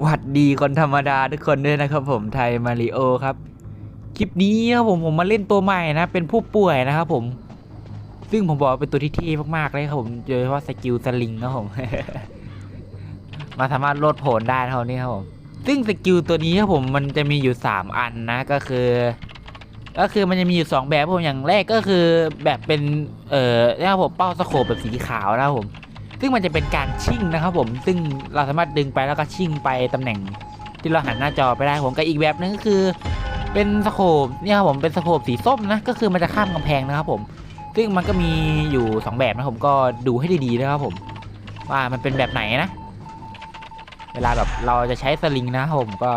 หวัดดีคนธรรมดาทุกคนด้วยนะครับผมไทยมาริโอครับ คลิปนี้ครับผมผมมาเล่นตัวใหม่นะ เป็นผู้ป่วยนะครับผม ซึ่งผมบอกว่าเป็นตัวที่เท่มากๆเลยครับผมโดยเฉพาะสกิลสลิงนะผมมาสามารถโลดโผนได้เท่านี้ครับผม ซึ่งสกิลตัวนี้ครับผมมันจะมีอยู่ 3 อันนะก็คือ ก็คือมันจะมีอยู่ 2 แบบครับผมอย่างแรกก็คือแบบเป็นเอ่อนะครับผมเป้าสโคปแบบสีขาวนะครับผม ซึ่งมันจะเป็นการชิ่งนะครับผมซึ่งเราสามารถดึงไปแล้วก็ชิ่งไปตำแหน่งที่เราหันหน้าจอไปได้ผมกับอีกแบบนึงก็คือ เป็นสโคปเนี่ยครับผมเป็นสโคปสีส้มนะก็คือมันจะข้ามกำแพงนะครับผม ซึ่งมันก็มีอยู่ 2 แบบนะผมก็ดูให้ดีๆนะครับผม ว่ามันเป็นแบบไหนนะ เวลาแบบเราจะใช้สลิงนะครับผมก็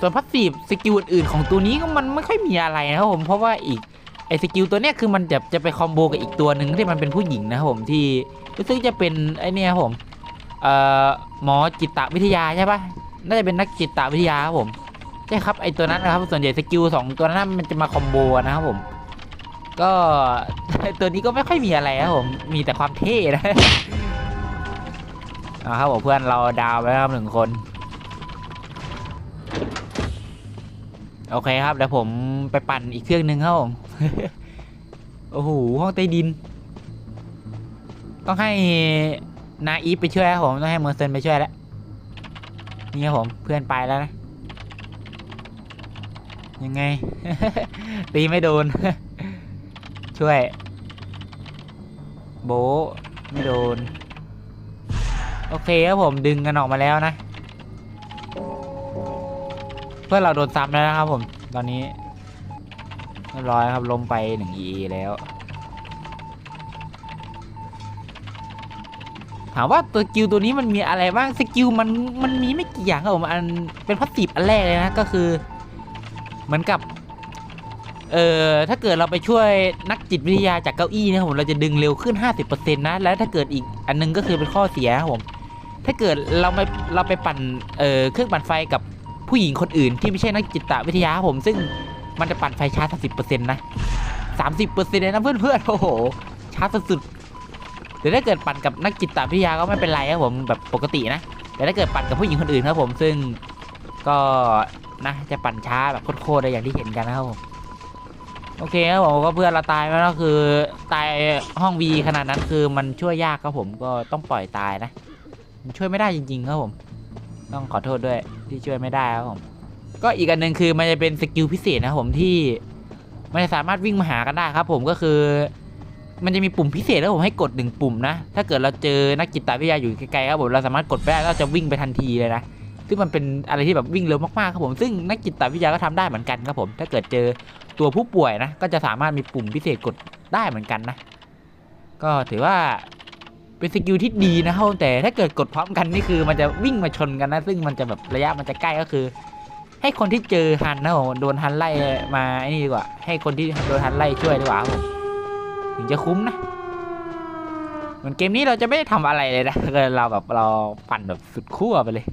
ส่วนพัสซีฟสกิลอื่นๆของตัวนี้ก็มันไม่ค่อยมีอะไรนะครับผมเพราะว่าอีก อสกิลตัวเนี้ยคือมันจะจะไปคอมโบกับอีกตัวหนึ่งที่มันเป็นผู้หญิงนะครับผมที่รู้สึกจะเป็นไอเนี่ยครับผมเอ่อหมอจิตวิทยาใช่ปะน่าจะเป็นนักจิตวิทยาครับผมใช่ครับไอตัวนั้นนะครับส่วนใหญ่สกิลสองตัวนั้นมันจะมาคอมโบนะครับผมก็ตัวนี้ก็ไม่ค่อยมีอะไรครับผมมีแต่ความเท่นะเอาครับผมเพื่อนเราดาวไปแล้วครับหนึ่งคนโอเคครับเดี๋ยวผมไปปั่นอีกเครื่องหนึ่งครับผม โอ้โหห้องใต้ดิน ต้องให้นาอีฟไปช่วยครับผมต้องให้เมอร์เซนไปช่วยแล้วนี่ครับผมเพื่อนไปแล้วนะยังไง ตีไม่โดน ช่วย โบไม่โดน โอเคครับผมดึงกันออกมาแล้วนะ เพื่อนเราโดนซ้ำแล้วนะครับผม ตอนนี้ เรียบร้อยครับล้มไปหนึ่ง EA แล้ว ถามว่าตัวสกิลตัวนี้มันมีอะไรบ้างสกิลมันมันมีไม่กี่อย่างครับผมอันเป็นพัสซีอันแรกเลยนะก็คือเหมือนกับเอ่อถ้าเกิดเราไปช่วยนักจิตวิทยาจากเก้าอี้นะครับผมเราจะดึงเร็วขึ้น 50%นะแล้วถ้าเกิดอีกอันนึงก็คือเป็นข้อเสียครับผมถ้าเกิดเราไปเราไปปั่นเอ่อเครื่องปั่นไฟกับผู้หญิงคนอื่นที่ไม่ใช่นักจิตวิทยาครับผมซึ่ง มันจะปั่นไฟช้าสักสิบเปอร์เซ็นต์นะสามสิบเปอร์เซ็นต์เลยนะเพื่อนๆโอ้โหช้าสุดๆแต่ถ้าเกิดปั่นกับนักจิตวิทยาก็ไม่เป็นไรครับผมแบบปกตินะ แต่ถ้าเกิดปั่นกับผู้หญิงคนอื่นครับผมซึ่งก็นะจะปั่นช้าแบบโคตรๆเลยอย่างที่เห็นกันนะครับผมโอเคครับผมก็เพื่อนเราตายแล้วก็คือตายห้องวีขนาดนั้นคือมันช่วยยากครับผมก็ต้องปล่อยตายนะมันช่วยไม่ได้จริงๆครับผม ต้องขอโทษด้วยที่ช่วยไม่ได้ครับผม ก็อีกอันหนึ่งคือมันจะเป็นสกิลพิเศษนะผมที่มันจะสามารถวิ่งมาหากันได้ครับ ผมก็คือ มันจะมีปุ่มพิเศษแล้วผมให้กดหนึ่งปุ่มนะ ถ้าเกิดเราเจอนักจิตวิทยาอยู่ไกลๆครับผมเราสามารถกดไปได้เราจะวิ่งไปทันทีเลยนะซึ่งมันเป็นอะไรที่แบบวิ่งเร็วมากๆครับผมซึ่งนักจิตวิทยาก็ทำได้เหมือนกันครับผม ถ้าเกิดเจอตัวผู้ป่วยนะ ก็จะสามารถมีปุ่มพิเศษกดได้เหมือนกันนะ ก็ถือว่าเป็นสกิลที่ดีนะครับแต่ถ้าเกิดกดพร้อมกันนี่คือมันจะวิ่งมาชนกันนะ ซึ่งมันจะแบบระยะมันจะใกล้ก็คือ ให้คนที่เจอฮันนะผมโดนฮันไล่มาไอ้นี่ดีกว่า ให้คนที่โดนฮันไล่ช่วยดีกว่าผมถึงจะคุ้มนะเหมือนเกมนี้เราจะไม่ได้ทำอะไรเลยนะก็เราแบบเราปั่นแบบสุดขั้วไปเลย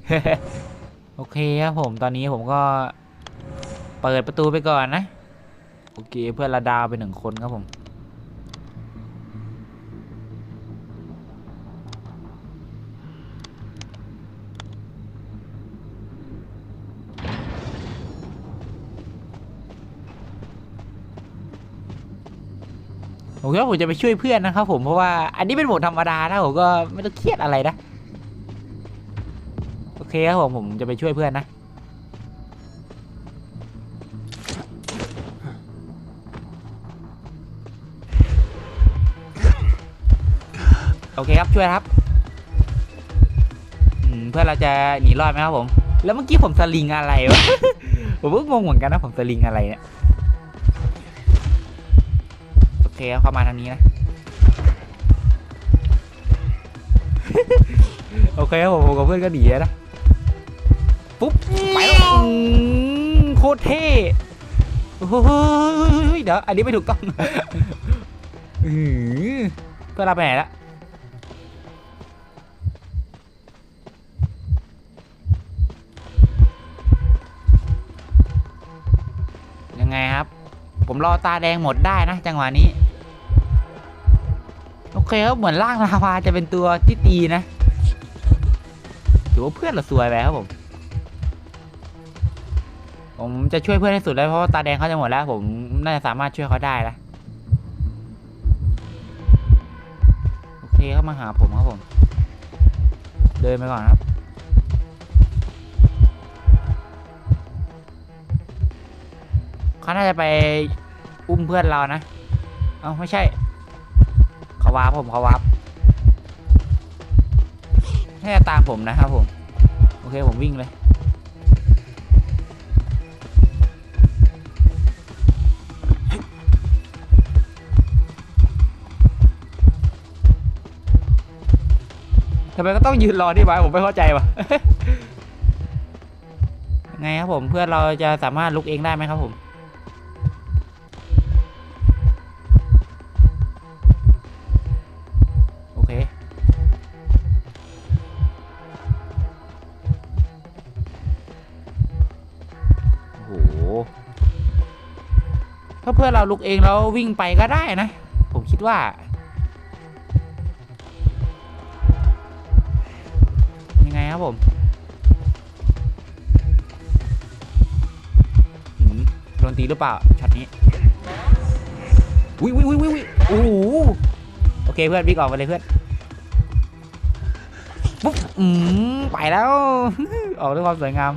โอเคครับผมตอนนี้ผมก็เปิดประตูไปก่อนนะ โอเคเพื่อนระดาวไปหนึ่งคนครับผม ผมคิดว่าผมจะไปช่วยเพื่อนนะครับผมเพราะว่าอันนี้เป็นโหมดธรรมดานะผมก็ไม่ต้องเครียดอะไรนะโอเคครับผมผมจะไปช่วยเพื่อนนะโอเคครับช่วยครับเพื่อเราจะหนีรอดไหมครับผม แล้วเมื่อกี้ผมสลิงอะไรวะ ผมก็งงเหมือนกันนะผมสลิงอะไรเนี่ย เคครับเข้ามาทางนี้นะ โอเคครับผมผมกับเพื่อนก็หนีแล้วนะปุ๊บไปแล้วอืมโคตรเท่โอ้โหเดี๋ยวอันนี้ไม่ถูกต้องอือเพื่อนเราไปไหนละยังไงครับ ผมรอตาแดงหมดได้นะ จังหวะนี้โอ เคครับเหมือนร่างลาวาจะเป็นตัวที่ตีนะถือว่าเพื่อนเราซวยไปครับผม ผมจะช่วยเพื่อนให้สุดเลยเพราะว่าตาแดงเขาจะหมดแล้ว ผมน่าจะสามารถช่วยเขาได้นะโอเคเข้ามาหาผมครับผม เดินไปก่อนครับเขาน่าจะไปอุ้มเพื่อนเรานะ เอ้าไม่ใช่ เขาวาร์ปผมเขาวาร์ปให้ตามผมนะครับผม โอเคผมวิ่งเลยทำไมก็ต้องยืนรอที่ไว้ผมไม่เข้าใจวะไงครับผมเพื่อนเราจะสามารถลุกเองได้ไหมครับผม อเราลุกเองแล้ววิ่งไปก็ได้นะ ผมคิดว่ายังไงครับผมหืมโดนตีหรือเปล่าช็อตนี้วิวิวิวิวิโอ้โหโอเคเพื่อนวิ่งออกไปเลยเพื่อนปุ๊บอืมไปแล้ว ออกด้วยความสวยงาม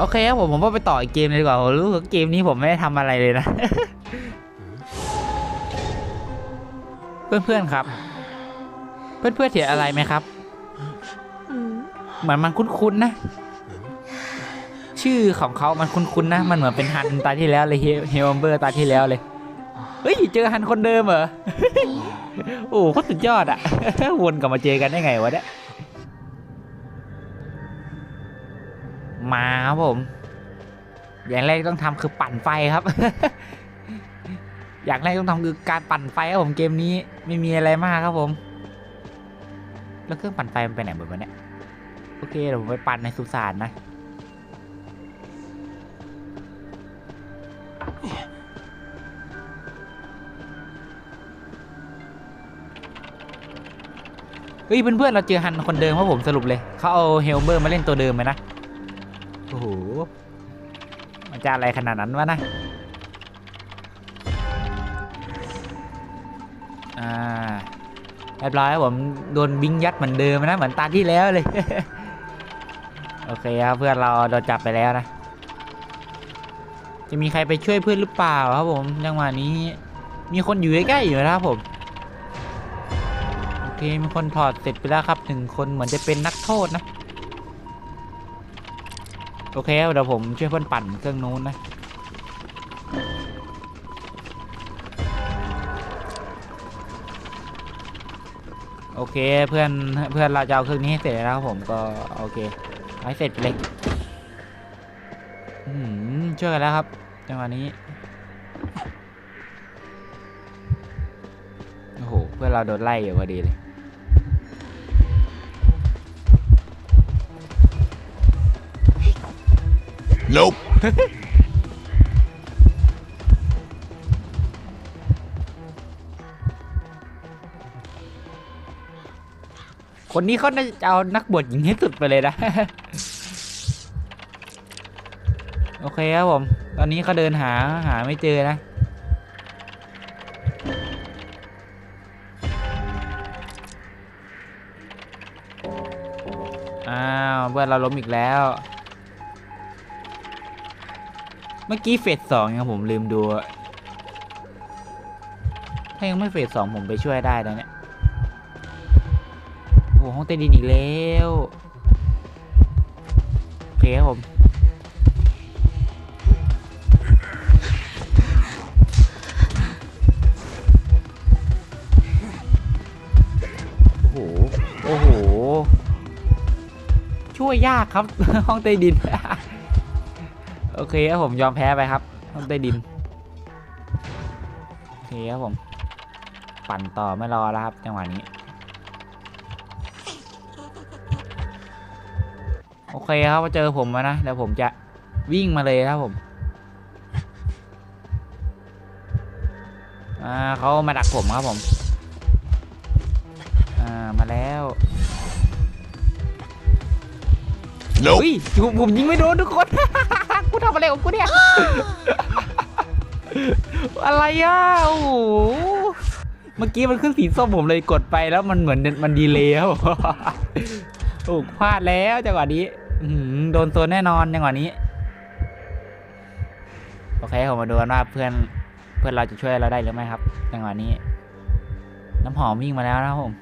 โอเคครับผมผมว่าไปต่ออีกเกมเลยดีกว่าผมรู้สึกเกมนี้ผมไม่ได้ทำอะไรเลยนะ เพื่อนๆครับ เพื่อนๆเห็นอะไรไหมครับ เหมือนมันคุ้นๆนะ ชื่อของเขามันคุ้นๆนะ มันเหมือนเป็นฮันตาที่แล้วเลยเฮลเบอร์ตาที่แล้วเลยเฮ้ยเจอฮันคนเดิมเหรอ โอ้โหสุดยอดอะวนกลับมาเจอกันได้ไงวะเนี่ย มาครับผม อย่างแรกต้องทำคือปั่นไฟครับ อย่างแรกต้องทำคือการปั่นไฟครับผมเกมนี้ไม่มีอะไรมากครับผม แล้วเครื่องปั่นไฟมันไปไหนหมดวะเนี่ยโอเคเดี๋ยวผมไปปั่นในสุสานนะเฮ้ยเพื่อนๆเราเจอฮันคนเดิมครับผมสรุปเลยเขาเอาเฮลเบอร์มาเล่นตัวเดิมไหมนะ โอ้โห มันจะอะไรขนาดนั้นวะนะ อ่าเรียบร้อยครับผมโดนบิงยัดเหมือนเดิมนะ เหมือนตาที่แล้วเลย โอเคครับเพื่อนเราโดนจับไปแล้วนะ จะมีใครไปช่วยเพื่อนหรือเปล่าครับผมจังหวะนี้ มีคนอยู่ใกล้ๆอยู่นะครับผมโอเคมีคนถอดเสร็จไปแล้วครับหนึ่งคนเหมือนจะเป็นนักโทษนะ โอเคเดี๋ยวผมช่วยเพื่อนปั่นเครื่องนู้นนะโอเคเพื่อนเพื่อนเราจะเอาเครื่องนี้ให้เสร็จแล้วผมก็โอเคเอาให้เสร็จไปเลยอืมช่วยกันแล้วครับจังหวะนี้โอ้โหเพื่อนเราโดนไล่อยู่พอดีเลย Nope. คนนี้เขาน่าจะเอานักบวชหญิงให้สุดไปเลยนะ โอเคครับผม ตอนนี้เขาเดินหาหาไม่เจอนะ อ้าวเพื่อนเราล้มอีกแล้ว เมื่อกี้เฟสสองยังผมลืมดู ถ้ายังไม่เฟสสองผมไปช่วยได้นะเนี่ย โอ้ห้องใต้ดินอีกแล้วโอเคครับผมโอ้โหโอ้โหช่วยยากครับ ห้องใต้ดิน โอเคครับผมยอมแพ้ไปครับต้องได้ดินโอเคครับผม ปั่นต่อไม่รอแล้วครับจังหวะนี้โอเคครับมาเจอผมมานะแล้วผมจะวิ่งมาเลยครับผมอ่าเขามาดักผมครับผมอ่ามาแล้วเฮ้ยผมยิงไม่โดนทุกคน กูทำอะไรของกูเนี่ย อะไรอะโอ้โหเมื่อกี้มันขึ้นสีส้มผมเลยกดไปแล้วมันเหมือนมันดีเลยครับโอ้พลาดแล้วจังหวะนี้โดนตัวแน่นอนจังหวะนี้ โอเคผมมาดูกันว่าเพื่อนเพื่อนเราจะช่วยเราได้หรือไม่ครับจังหวะนี้ น้ำหอมวิ่งมาแล้วนะครับผม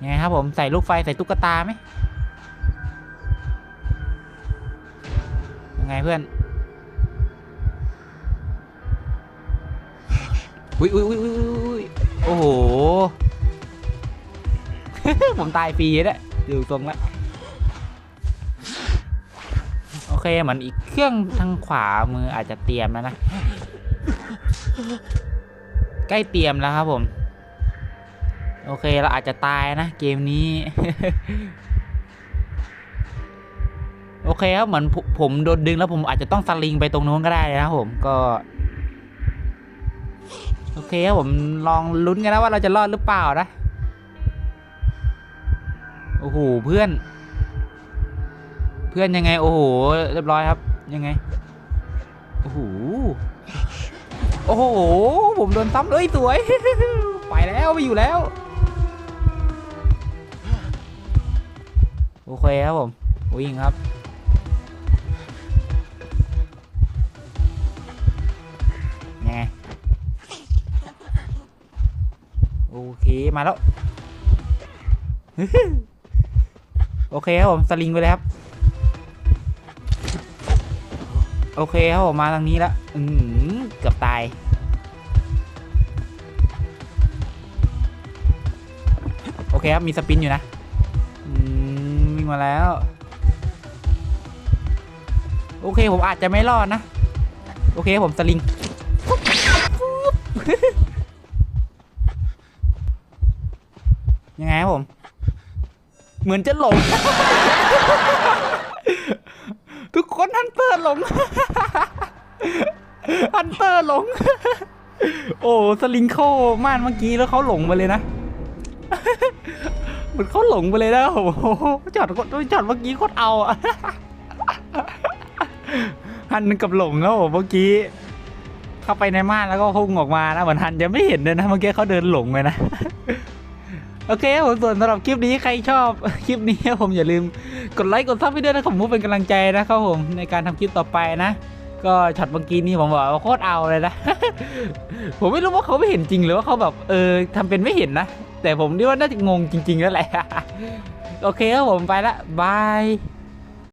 ไงครับผมใส่ลูกไฟใส่ตุ๊กตาไหมยังไงเพื่อนอุ้ยอุ้ยอุ้ยอุ้ยอุ้ยโอ้โห ผมตายฟรีแล้วดูตรงละโอเคเหมือนอีกเครื่องทางขวามืออาจจะเตรียมแล้วนะ ใกล้เตรียมแล้วครับผม โอเคเราอาจจะตายนะเกมนี้ โอเคครับเหมือนผมผมโดนดึงแล้วผมอาจจะต้องสลิงไปตรงนู้นก็ได้นะครับผมก็ โอเคครับผมลองลุ้นกันนะว่าเราจะรอดหรือเปล่านะโอ้โหเพื่อน เพื่อนยังไง โอ้โหเรียบร้อยครับ ยังไงโอ้โหโอ้โห ผมโดนซ้ำเลยสวย ไปแล้ว ไปอยู่แล้ว โอเคครับผม วิ่งครับ ไง โอเค มาแล้ว โอเคครับผม สลิงไปเลยครับ โอเคครับผม มาทางนี้แล้วอืมเกือบตายโอเคครับ มีสปินอยู่นะ มาแล้ว โอเคผมอาจจะไม่รอดนะ โอเคผมสลิง ยังไงครับผม เหมือนจะหลง ทุกคนฮันเตอร์หลง ฮันเตอร์หลง โอ้ สลิงเข้าม่านเมื่อกี้แล้วเขาหลงไปเลยนะ มือนเขาหลงไปเลยนะโอ้โหจอดจอดเมื่อกี้โคตรเอาอะฮันกับหลงแล้วเมื่อกี้ เข้าไปในม่านแล้วก็พุ่งออกมานะเหมือนฮันจะไม่เห็นเลยนะเมื่อกี้เขาเดินหลงไปนะโอเคผมส่วนสำหรับคลิปนี้ใครชอบคลิปนี้ผมอย่าลืมกดไลค์กดซับให้ด้วยนะครับผมเป็นกำลังใจนะครับผมในการทำคลิปต่อไปนะก็ช็อตเมื่อกี้นี่ผมบอกว่าโคตรเอาเลยนะ ผมไม่รู้ว่าเขาไม่เห็นจริงหรือว่าเขาแบบเออทำเป็นไม่เห็นนะ แต่ผมดิว่าน่าจะงงจริง ๆ แล้วแหละ โอเคครับผมไปละบาย